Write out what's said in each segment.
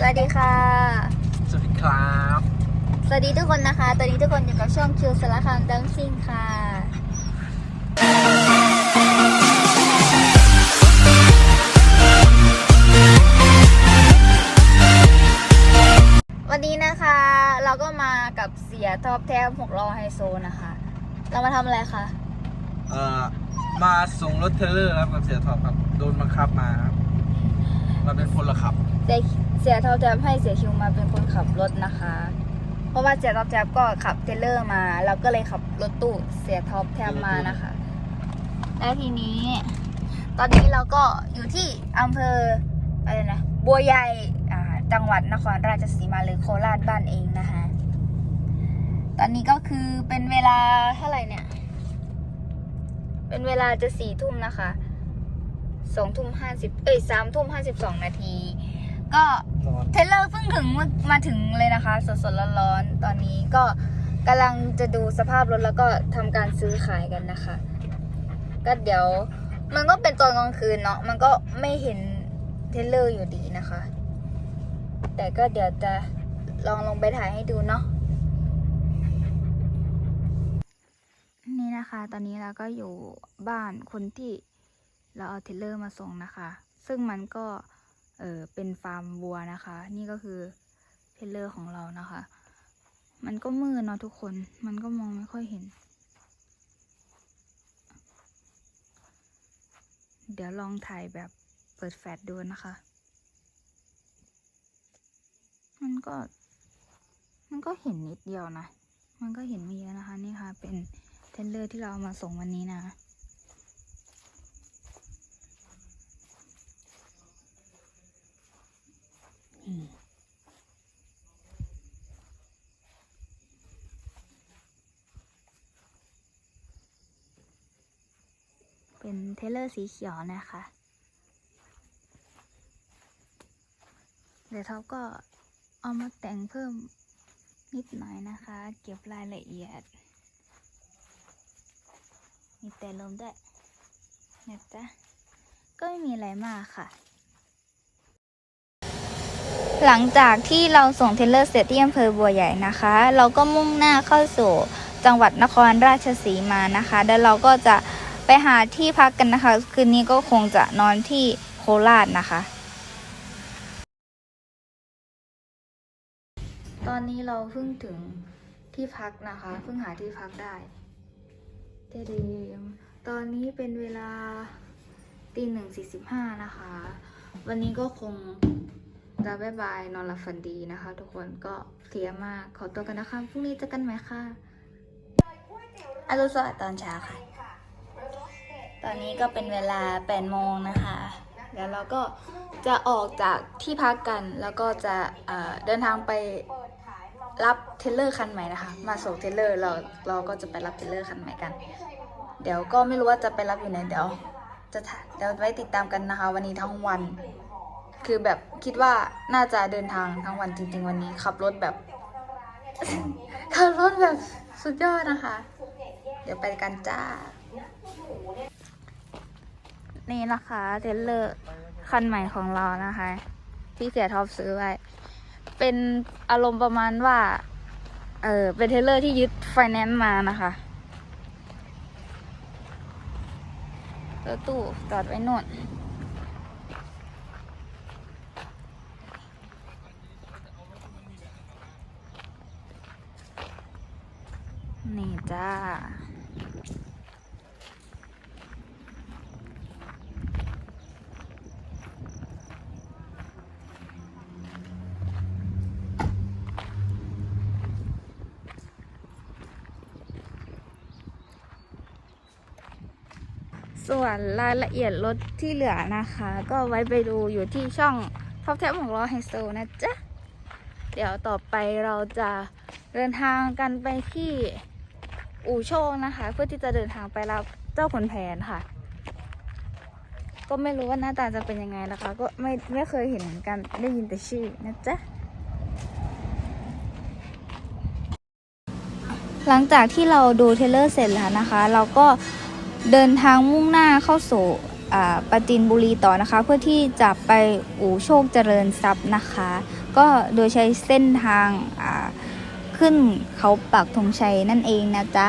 สวัสดีค่ะ สวัสดีครับ สวัสดีทุกคนนะคะ ตอนนี้ทุกคนอยู่กับช่องคิวสารคามดังซิ่งค่ะ วันนี้นะคะ เราก็มากับเสียท็อปแทบหกล้อไฮโซนะคะ เรามาทำอะไรคะ เอ่อ มาส่งรถเทรลเลอร์ครับกับเสียท็อปครับ โดนบังคับมาครับมาเป็นพลขับ เสียเสียท็อปแทบให้เสียคิวมาเป็นคนขับรถนะคะ เพราะว่าเสียท็อปแทบก็ขับเทเลอร์มาเราก็เลยขับรถตู้เสียท็อปแทบมานะคะ แล้วทีนี้ ตอนนี้เราก็อยู่ที่อำเภออะไรนะบัวใหญ่จังหวัดนครราชสีมาหรือโคราชบ้านเองนะคะ ตอนนี้ก็คือเป็นเวลาเท่าไหร่เนี่ย เป็นเวลาจะสี่ทุ่มนะคะสองทุ่มห้าสิบเอ้ยสามทุ่มห้าสิบสองนาที ก็นอนเทรลเลอร์เพิ่งถึงเมื่อมาถึงเลยนะคะ สดๆร้อนๆตอนนี้ก็กำลังจะดูสภาพรถแล้วก็ทำการซื้อขายกันนะคะ ก็เดี๋ยวมันก็เป็นตอนกลางคืนเนาะมันก็ไม่เห็นเทรลเลอร์อยู่ดีนะคะ แต่ก็เดี๋ยวจะลองลงไปถ่ายให้ดูเนาะนี่นะคะ ตอนนี้เราก็อยู่บ้านคนที่เราเอาเทรลเลอร์มาส่งนะคะ ซึ่งมันก็ เออเป็นฟาร์มวัวนะคะ นี่ก็คือเทรลเลอร์ของเรานะคะ มันก็มืดเนาะทุกคน มันก็มองไม่ค่อยเห็น เดี๋ยวลองถ่ายแบบเปิดแฟลชดูนะคะ มันก็ มันก็เห็นนิดเดียวนะ มันก็เห็นม่เยอะนะคะ นี่ค่ะ เป็นเทรลเลอร์ที่เรามาส่งวันนี้นะ อืม เป็นเทเลอร์สีเขียวนะคะ เดี๋ยวท็อปก็เอามาแต่งเพิ่มนิดหน่อยนะคะ เก็บรายละเอียด มีแต่ลมด้วยนะจ๊ะก็ไม่มีอะไรมากค่ะ หลังจากที่เราส่งเทเลอร์เสร็จที่อำเภอบัวใหญ่นะคะ เราก็มุ่งหน้าเข้าสู่จังหวัดนครราชสีมานะคะ แล้วเราก็จะไปหาที่พักกันนะคะ คืนนี้ก็คงจะนอนที่โคราชนะคะ ตอนนี้เราเพิ่งถึงที่พักนะคะ เพิ่งหาที่พักได้เดมตอนนี้เป็นเวลาตีหนึ่งสี่สิบห้านะคะ วันนี้ก็คง จะบายบายนอนหลับฝันดีนะคะ ทุกคนก็เพลียมากขอตัวกันนะคะพรุ่งนี้เจอกันไหมค่ะอรุณสวัสดิ์ตอนเช้าค่ะ ตอนนี้ก็เป็นเวลา8โมงนะคะ แล้วเราก็จะออกจากที่พักกันแล้วก็จะเเดินทางไปรับเทเลอร์คันใหม่นะคะ มาส่งเทเลอร์เราเราก็จะไปรับเทเลอร์คันใหม่กัน เดี๋ยวก็ไม่รู้ว่าจะไปรับอยู่ไหนเดี๋ยวจะเดี๋ยวไว้ติดตามกันนะคะ วันนี้ทั้งวัน คือแบบคิดว่าน่าจะเดินทางทั้งวันจริง ๆ วันนี้ ขับรถแบบ ขับรถแบบสุดยอดนะคะ เดี๋ยวไปกันจ้า นี่นะคะเทเลอร์คันใหม่ของเรานะคะ ที่เสียท็อปซื้อไว้ เป็นอารมณ์ประมาณว่า เออเป็นเทเลอร์ที่ยึดไฟแนนซ์มานะคะรถตู้จอดไว้นู่น นี่ จ้า ส่วนรายละเอียดรถที่เหลือนะคะ ก็ไว้ไปดูอยู่ที่ช่องท็อปแท็บของราไฮโซนะจ๊ะ เดี๋ยวต่อไปเราจะเดินทางกันไปที่ อู่โชคนะคะ เพื่อที่จะเดินทางไปรับเจ้าขนแผนค่ะ ก็ไม่รู้ว่าหน้าตาจะเป็นยังไงนะคะ ก็ไม่ไม่เคยเห็นเหมือนกันได้ยินแต่ชื่อนะจ๊ะหลังจากที่เราดูเทเลอร์เสร็จแล้วนะคะ เราก็เดินทางมุ่งหน้าเข้าสู่ปราจินบุรีต่อนะคะ เพื่อที่จะไปอู่โชคเจริญทรัพย์นะคะ ก็โดยใช้เส้นทางอ่า ขึ้นเขาปักธงชัยนั่นเองนะจ๊ะ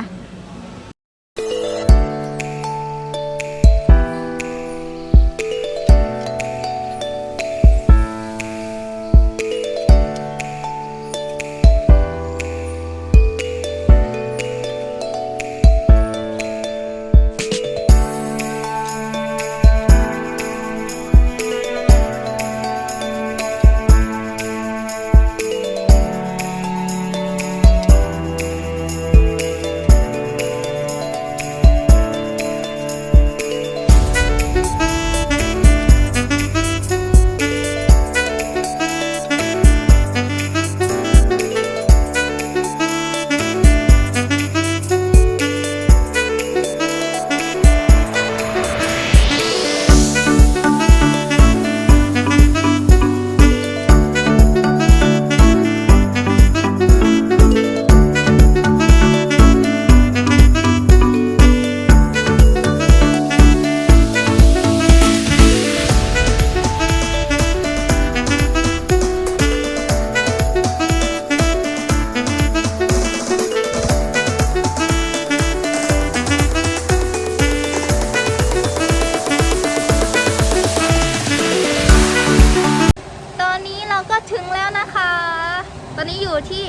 ตอนนี้อยู่ที่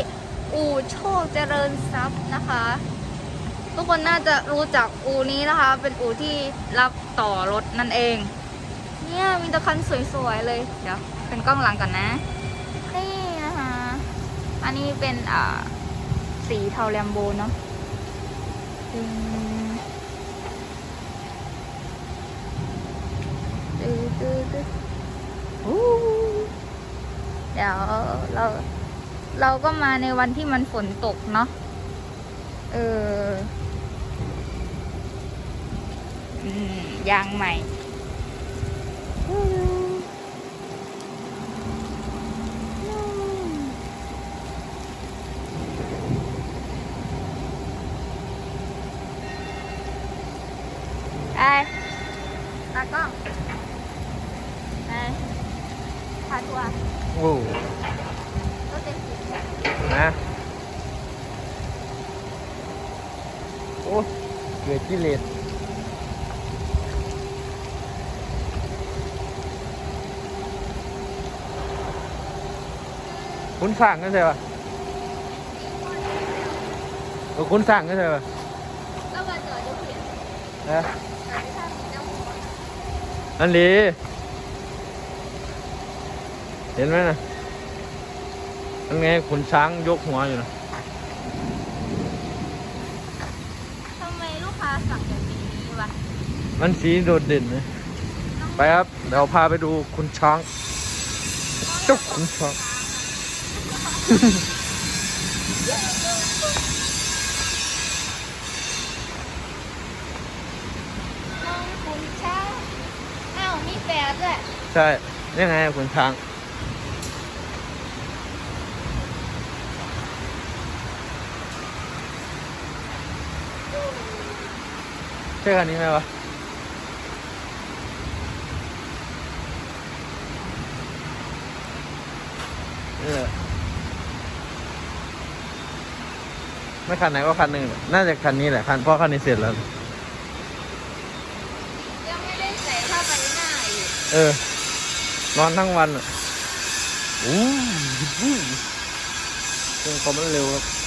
อู่โชคเจริญทรัพย์นะคะ ทุกคนน่าจะรู้จักอู่นี้นะคะ เป็นอู่ที่รับต่อรถนั่นเอง เนี่ยมีตะคันสวยๆเลย เดี๋ยวเป็นกล้องหลังก่อนนะ นี่นะคะอันนี้เป็นอ่าสีเทาแลมโบเนาะเดี๋ยวเรา เราก็มาในวันที่มันฝนตกเนาะเอออยางใหม่อู้ไปตากล้องไปพาทัวร์ โอ้ รถเต็มสิบ นะ โอ้เกิดกิเลสคุณสั่งก็ใช่ปะเออคุณสั่งก็ใช่ปะแล้วมาจอดจะเปลี่ยนนะจอดที่ท่าเจ้าหัวอันนี้เห็นไหมนะ อันไงขุนช้างยกหัวอยู่นะทำไมลูกค้าสั่งแบบนี้วะมันสีโดดเด่นนะไปครับ เดี๋ยวพาไปดูคุณช้าง เจ้าขุนช้างน้องคุณช้างอ้าวมีแปดด้วยใช่ ยังไงขุนช้าง ใช่คันนี้ไหมวะเออไม่คันไหนก็คันหนึ่งแหละน่าจะคันนี้แหละคันเพราะคันนี้เสร็จแล้ว ยังไม่ได้ใส่ผ้าใบหน้าอีกเออ นอนทั้งวันอะโอ้โหเครื่องคอมมันเร็วครับ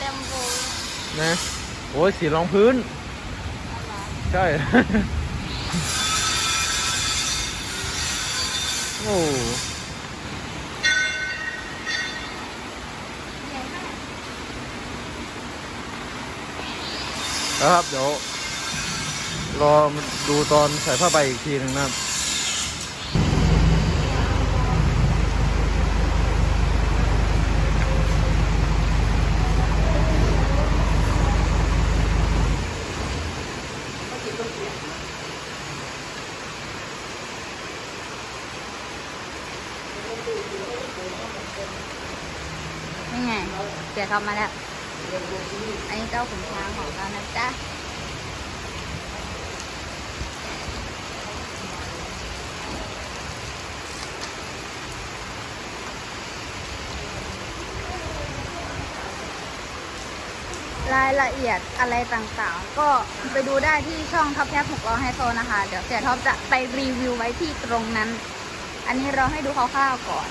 แลมโบนะโอ้ยสีรองพื้น ใช่ โอ้ใหญ่มากแล้วครับ เดี๋ยว รอดูตอนใส่ผ้าใบอีกทีหนึ่งนะครับ นี่ไงเสียทอมมาแล้ว อันนี้เจ้าขุนช้างของเรานะจ๊ะรายละเอียดอะไรต่างๆ ก็ไปดูได้ที่ช่องท็อปแคปของเราไฮโซนะคะ เดี๋ยวเสียท็อปจะไปรีวิวไว้ที่ตรงนั้น อันนี้เราให้ดูคร่าวๆก่อน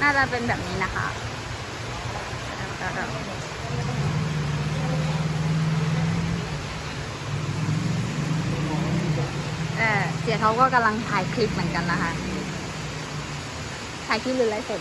น่าจะเป็นแบบนี้นะคะเออเสียเขาก็กำลังถ่ายคลิปเหมือนกันนะคะ ถ่ายคลิปหรือไลฟ์สด